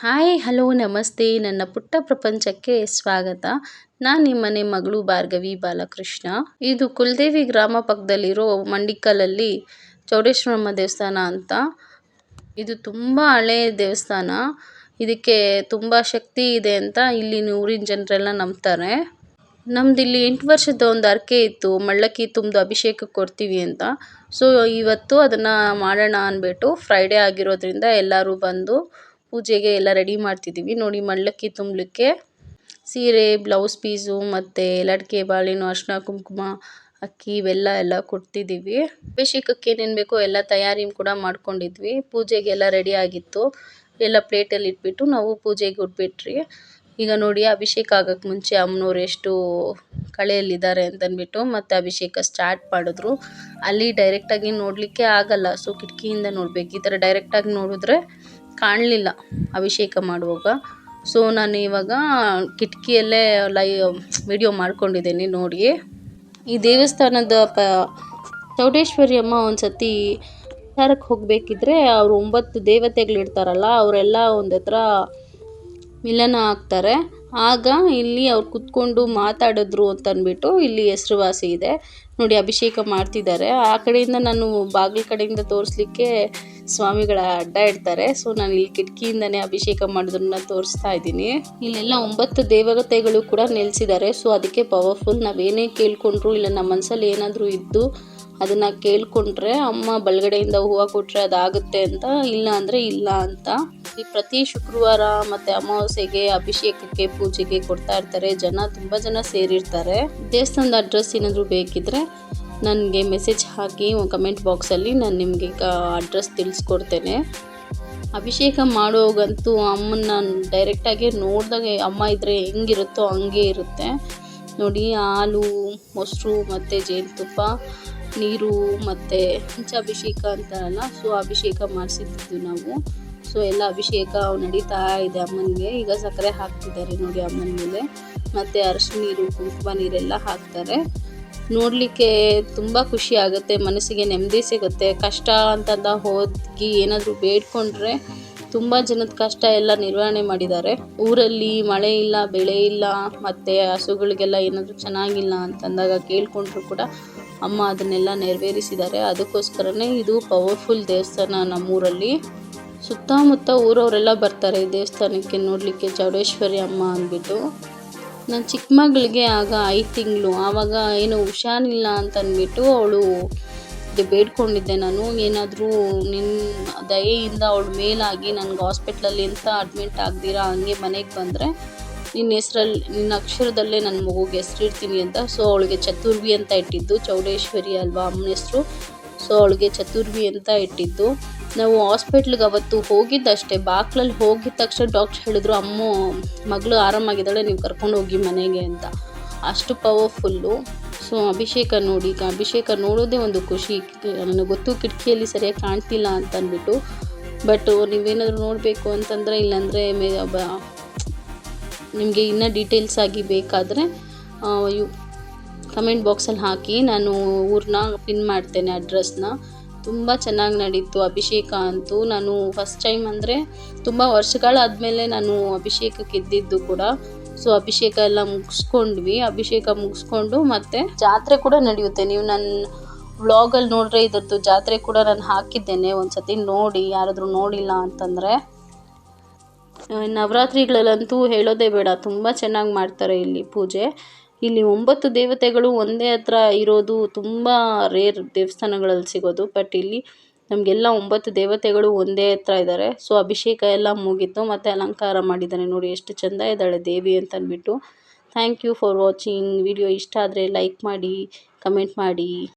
Hi, hello, ನಮಸ್ತೆ. ನನ್ನ ಪುಟ್ಟ ಪ್ರಪಂಚಕ್ಕೆ ಸ್ವಾಗತ. ನಾನು ನಿಮ್ಮನೆ ಮಗಳು ಭಾರ್ಗವಿ ಬಾಲಕೃಷ್ಣ. ಇದು ಕುಲದೇವಿ ಗ್ರಾಮ ಪಕ್ಕದಲ್ಲಿರೋ ಮಂಡಿಕಲ್ಲಲ್ಲಿ ಚೌಡೇಶ್ವರಮ್ಮ ದೇವಸ್ಥಾನ ಅಂತ. ಇದು ತುಂಬ ಹಳೆಯ ದೇವಸ್ಥಾನ. ಇದಕ್ಕೆ ತುಂಬ ಶಕ್ತಿ ಇದೆ ಅಂತ ಇಲ್ಲಿನ ಊರಿನ ಜನರೆಲ್ಲ ನಂಬ್ತಾರೆ. ನಮ್ದು ಇಲ್ಲಿ ಎಂಟು ವರ್ಷದ ಒಂದು ಅರ್ಕೆ ಇತ್ತು. ಮಳ್ಳಕ್ಕಿ ತುಂಬಿದು ಅಭಿಷೇಕ ಕೊಡ್ತೀವಿ ಅಂತ. ಸೊ ಇವತ್ತು ಅದನ್ನು ಮಾಡೋಣ ಅಂದ್ಬಿಟ್ಟು ಫ್ರೈಡೇ ಆಗಿರೋದ್ರಿಂದ ಎಲ್ಲರೂ ಬಂದು ಪೂಜೆಗೆ ಎಲ್ಲ ರೆಡಿ ಮಾಡ್ತಿದ್ದೀವಿ ನೋಡಿ ಮಂಡಕ್ಕಿ ತುಂಬಲಿಕ್ಕೆ ಸೀರೆ ಬ್ಲೌಸ್ ಪೀಸು ಮತ್ತು ಲಡ್ಕೆ ಬಾಳಿನ ಅರ್ಶಿನ ಕುಂಕುಮ, ಅಕ್ಕಿ ಇವೆಲ್ಲ ಎಲ್ಲ ಕೊಡ್ತಿದ್ದೀವಿ ಅಭಿಷೇಕಕ್ಕೆ ಏನೇನು ಬೇಕೋ ಎಲ್ಲ ತಯಾರಿ ಕೂಡ ಮಾಡ್ಕೊಂಡಿದ್ವಿ. ಪೂಜೆಗೆಲ್ಲ ರೆಡಿ ಆಗಿತ್ತು. ಎಲ್ಲ ಪ್ಲೇಟಲ್ಲಿ ಇಟ್ಬಿಟ್ಟು ನಾವು ಪೂಜೆಗೆ ಉಟ್ಬಿಟ್ರಿ. ಈಗ ನೋಡಿ ಅಭಿಷೇಕ ಆಗೋಕ್ಕೆ ಮುಂಚೆ ಅಮ್ಮನವ್ರು ಎಷ್ಟು ಕಳೆಯಲ್ಲಿದ್ದಾರೆ ಅಂತಂದ್ಬಿಟ್ಟು ಮತ್ತೆ ಅಭಿಷೇಕ ಸ್ಟಾರ್ಟ್ ಮಾಡಿದ್ರು. ಅಲ್ಲಿ ಡೈರೆಕ್ಟಾಗಿ ನೋಡಲಿಕ್ಕೆ ಆಗಲ್ಲ. ಸೊ ಕಿಟಕಿಯಿಂದ ನೋಡ್ಬೇಕು. ಈ ಥರ ಡೈರೆಕ್ಟಾಗಿ ನೋಡಿದ್ರೆ ಕಾಣಲಿಲ್ಲ ಅಭಿಷೇಕ ಮಾಡುವಾಗ. ಸೊ ನಾನು ಇವಾಗ ಕಿಟಕಿಯಲ್ಲೇ ಲೈ ವಿಡಿಯೋ ಮಾಡ್ಕೊಂಡಿದ್ದೀನಿ ನೋಡಿ. ಈ ದೇವಸ್ಥಾನದ ಪ, ಚೌಡೇಶ್ವರಿ ಅಮ್ಮ ಒಂದು ಸತಿ ಹೋಗಬೇಕಿದ್ರೆ ಅವರು ಒಂಬತ್ತು ದೇವತೆಗಳಿರ್ತಾರಲ್ಲ, ಅವರೆಲ್ಲ ಒಂದು ಮಿಲನ ಆಗ್ತಾರೆ. ಆಗ ಇಲ್ಲಿ ಅವ್ರು ಕುತ್ಕೊಂಡು ಮಾತಾಡಿದ್ರು ಅಂತ ಅಂದ್ಬಿಟ್ಟು ಇಲ್ಲಿ ಹೆಸರುವಾಸಿ ಇದೆ. ನೋಡಿ, ಅಭಿಷೇಕ ಮಾಡ್ತಿದ್ದಾರೆ. ಆ ಕಡೆಯಿಂದ ನಾನು ಬಾಗಿಲ ಕಡೆಯಿಂದ ತೋರಿಸ್ಲಿಕ್ಕೆ ಸ್ವಾಮಿಗಳ ಅಡ್ಡ ಇಡ್ತಾರೆ. ಸೊ ನಾನು ಇಲ್ಲಿ ಕಿಟಕಿಯಿಂದನೇ ಅಭಿಷೇಕ ಮಾಡೋದನ್ನ ತೋರಿಸ್ತಾ ಇದ್ದೀನಿ. ಇಲ್ಲೆಲ್ಲ ಒಂಬತ್ತು ದೇವತೆಗಳು ಕೂಡ ನೆಲೆಸಿದ್ದಾರೆ. ಸೊ ಅದಕ್ಕೆ ಪವರ್ಫುಲ್ ನಾವೇನೇ ಕೇಳ್ಕೊಂಡ್ರು, ಇಲ್ಲ ನಮ್ಮ ಮನಸ್ಸಲ್ಲಿ ಏನಾದರೂ ಇದ್ದು ಅದನ್ನ ಕೇಳ್ಕೊಂಡ್ರೆ ಅಮ್ಮ ಬಲಗಡೆಯಿಂದ ಹೂವು ಕೊಟ್ರೆ ಅದಾಗುತ್ತೆ ಅಂತ, ಇಲ್ಲ ಅಂದರೆ ಇಲ್ಲ ಅಂತ. ಈ ಪ್ರತಿ ಶುಕ್ರವಾರ ಮತ್ತು ಅಮಾವಾಸ್ಯೆಗೆ ಅಭಿಷೇಕಕ್ಕೆ ಪೂಜೆಗೆ ಕೊಡ್ತಾ ಇರ್ತಾರೆ. ಜನ, ತುಂಬ ಜನ ಸೇರಿರ್ತಾರೆ. ದೇವಸ್ಥಾನದ ಅಡ್ರೆಸ್ ಏನಾದರೂ ಬೇಕಿದ್ರೆ ನನಗೆ ಮೆಸೇಜ್ ಹಾಕಿ ಕಮೆಂಟ್ ಬಾಕ್ಸಲ್ಲಿ ನಾನು ನಿಮಗೆ ಅಡ್ರೆಸ್ ತಿಳಿಸ್ಕೊಡ್ತೇನೆ. ಅಭಿಷೇಕ ಮಾಡೋವಾಗಂತೂ ಅಮ್ಮನ್ನ ಡೈರೆಕ್ಟಾಗಿ ನೋಡಿದಾಗ ಅಮ್ಮ ಇದ್ದರೆ ಹೆಂಗಿರುತ್ತೋ ಹಂಗೆ ಇರುತ್ತೆ. ನೋಡಿ, ಹಾಲು, ಮೊಸರು ಮತ್ತು ಜೇನುತುಪ್ಪ ನೀರು ಮತ್ತು ಪಂಚಾಭಿಷೇಕ ಅಂತಾರಲ್ಲ ಸೊ ಅಭಿಷೇಕ ಮಾಡಿಸಿದ್ದು ನಾವು. ಸೊ ಎಲ್ಲ ಅಭಿಷೇಕ ನಡೀತಾ ಇದೆ ಅಮ್ಮನಿಗೆ. ಈಗ ಸಕ್ಕರೆ ಹಾಕ್ತಿದ್ದಾರೆ ನೋಡಿ ಅಮ್ಮನ ಮೇಲೆ. ಮತ್ತು ಅರಶಿನ ನೀರು, ಕುಂಕುಮ ನೀರೆಲ್ಲ ಹಾಕ್ತಾರೆ. ನೋಡಲಿಕ್ಕೆ ತುಂಬ ಖುಷಿ ಆಗುತ್ತೆ, ಮನಸ್ಸಿಗೆ ನೆಮ್ಮದಿ ಸಿಗುತ್ತೆ. ಕಷ್ಟ ಅಂತಂದ ಹೋಗಿ ಏನಾದರೂ ಬೇಡ್ಕೊಂಡ್ರೆ ತುಂಬ ಜನದ ಕಷ್ಟ ಎಲ್ಲ ನಿರ್ವಹಣೆ ಮಾಡಿದ್ದಾರೆ. ಊರಲ್ಲಿ ಮಳೆ ಇಲ್ಲ, ಬೆಳೆ ಇಲ್ಲ, ಮತ್ತು ಹಸುಗಳಿಗೆಲ್ಲ ಏನಾದರೂ ಚೆನ್ನಾಗಿಲ್ಲ ಅಂತಂದಾಗ ಕೇಳ್ಕೊಂಡ್ರು ಕೂಡ ಅಮ್ಮ ಅದನ್ನೆಲ್ಲ ನೆರವೇರಿಸಿದ್ದಾರೆ. ಅದಕ್ಕೋಸ್ಕರನೇ ಇದು ಪವರ್ಫುಲ್ ದೇವಸ್ಥಾನ ನಮ್ಮೂರಲ್ಲಿ. ಸುತ್ತಮುತ್ತ ಊರವರೆಲ್ಲ ಬರ್ತಾರೆ ಈ ದೇವಸ್ಥಾನಕ್ಕೆ ನೋಡಲಿಕ್ಕೆ ಚೌಡೇಶ್ವರಿ ಅಮ್ಮ ಅಂದ್ಬಿಟ್ಟು. ನನ್ನ ಚಿಕ್ಕ ಮಗಳಿಗೆ ಆಗ ಐದು ತಿಂಗಳು, ಆವಾಗ ಏನು ಹುಷಾರಿಲ್ಲ ಅಂತ ಅಂದ್ಬಿಟ್ಟು ಅವಳು ಬೇಡ್ಕೊಂಡಿದ್ದೆ ನಾನು. ಏನಾದರೂ ನಿನ್ನ ದಯೆಯಿಂದ ಅವಳು ಮೇಲಾಗಿ ನನಗೆ ಹಾಸ್ಪಿಟ್ಲಲ್ಲಿ ಎಂತ ಅಡ್ಮಿಟ್ ಆಗ್ದಿರಾ ಹಂಗೆ ಮನೆಗೆ ಬಂದರೆ ನಿನ್ನ ಹೆಸ್ರಲ್ಲಿ ನಿನ್ನ ಅಕ್ಷರದಲ್ಲೇ ನನ್ನ ಮಗುಗೆ ಹೆಸರಿಡ್ತೀನಿ ಅಂತ. ಸೊ ಅವಳಿಗೆ ಚತುರ್ವಿ ಅಂತ ಇಟ್ಟಿದ್ದು, ಚೌಡೇಶ್ವರಿ ಅಲ್ವಾ ಅಮ್ಮನ ಹೆಸರು. ಸೊ ಅವಳಿಗೆ ಚತುರ್ವಿ ಅಂತ ಇಟ್ಟಿದ್ದು. ನಾವು ಹಾಸ್ಪಿಟ್ಲಿಗೆ ಅವತ್ತು ಹೋಗಿದ್ದಷ್ಟೇ. ಬಾಕ್ಲಲ್ಲಿ ಹೋಗಿದ ತಕ್ಷಣ ಡಾಕ್ಟ್ರ್ ಹೇಳಿದ್ರು, ಅಮ್ಮ, ಮಗಳು ಆರಾಮಾಗಿದ್ದಾಳೆ, ನೀವು ಕರ್ಕೊಂಡು ಹೋಗಿ ಮನೆಗೆ ಅಂತ. ಅಷ್ಟು ಪವರ್ಫುಲ್ಲು ಸೊ ಅಭಿಷೇಕ ನೋಡಿ ಅಭಿಷೇಕ ನೋಡೋದೇ ಒಂದು ಖುಷಿ. ನನಗೆ ಗೊತ್ತು ಕಿಟಕಿಯಲ್ಲಿ ಸರಿಯಾಗಿ ಕಾಣ್ತಿಲ್ಲ ಅಂತ ಅಂದ್ಬಿಟ್ಟು. ಬಟ್ ನೀವೇನಾದರೂ ನೋಡಬೇಕು ಅಂತಂದರೆ, ಇಲ್ಲಾಂದರೆ ಮೇ ನಿಮಗೆ ಇನ್ನೂ ಡೀಟೇಲ್ಸ್ ಆಗಿ ಬೇಕಾದರೆ ಯು ಕಮೆಂಟ್ ಬಾಕ್ಸಲ್ಲಿ ಹಾಕಿ. ನಾನು ಊರನ್ನ ಪಿನ್ ಮಾಡ್ತೇನೆ ಅಡ್ರೆಸ್ನ ತುಂಬ ಚೆನ್ನಾಗಿ ನಡೀತು ಅಭಿಷೇಕ ಅಂತೂ. ನಾನು ಫಸ್ಟ್ ಟೈಮ್ ಅಂದರೆ ತುಂಬ ವರ್ಷಗಳಾದಮೇಲೆ ನಾನು ಅಭಿಷೇಕಕ್ಕೆ ಇದ್ದಿದ್ದು ಕೂಡ. ಸೊ ಅಭಿಷೇಕ ಎಲ್ಲ ಮುಗಿಸ್ಕೊಂಡ್ವಿ. ಅಭಿಷೇಕ ಮುಗಿಸ್ಕೊಂಡು ಮತ್ತೆ ಜಾತ್ರೆ ಕೂಡ ನಡೆಯುತ್ತೆ. ನೀವು ನನ್ನ ವ್ಲಾಗಲ್ಲಿ ನೋಡ್ರೆ ಇದರದ್ದು ಜಾತ್ರೆ ಕೂಡ ನಾನು ಹಾಕಿದ್ದೇನೆ. ಒಂದ್ಸತಿ ನೋಡಿ, ಯಾರಾದರೂ ನೋಡಿಲ್ಲ ಅಂತಂದರೆ. ನವರಾತ್ರಿಗಳಲ್ಲಂತೂ ಹೇಳೋದೇ ಬೇಡ. ತುಂಬ ಚೆನ್ನಾಗಿ ಮಾಡ್ತಾರೆ ಇಲ್ಲಿ ಪೂಜೆ. ಇಲ್ಲಿ ಒಂಬತ್ತು ದೇವತೆಗಳು ಒಂದೇ ಹತ್ರ ಇರೋದು ತುಂಬ ರೇರ್ ದೇವಸ್ಥಾನಗಳಲ್ಲಿ ಸಿಗೋದು. ಬಟ್ ಇಲ್ಲಿ ನಮಗೆಲ್ಲ ಒಂಬತ್ತು ದೇವತೆಗಳು ಒಂದೇ ಹತ್ರ ಇದ್ದಾರೆ ಸೊ ಅಭಿಷೇಕ ಎಲ್ಲ ಮುಗೀತು, ಮತ್ತು ಅಲಂಕಾರ ಮಾಡಿದ್ದಾನೆ ನೋಡಿ ಎಷ್ಟು ಚೆಂದ ಇದ್ದಾಳೆ ದೇವಿ ಅಂತ ಅಂದ್ಬಿಟ್ಟು. Thank you for watching video ಇಷ್ಟ ಆದರೆ ಲೈಕ್ ಮಾಡಿ ಕಮೆಂಟ್ ಮಾಡಿ.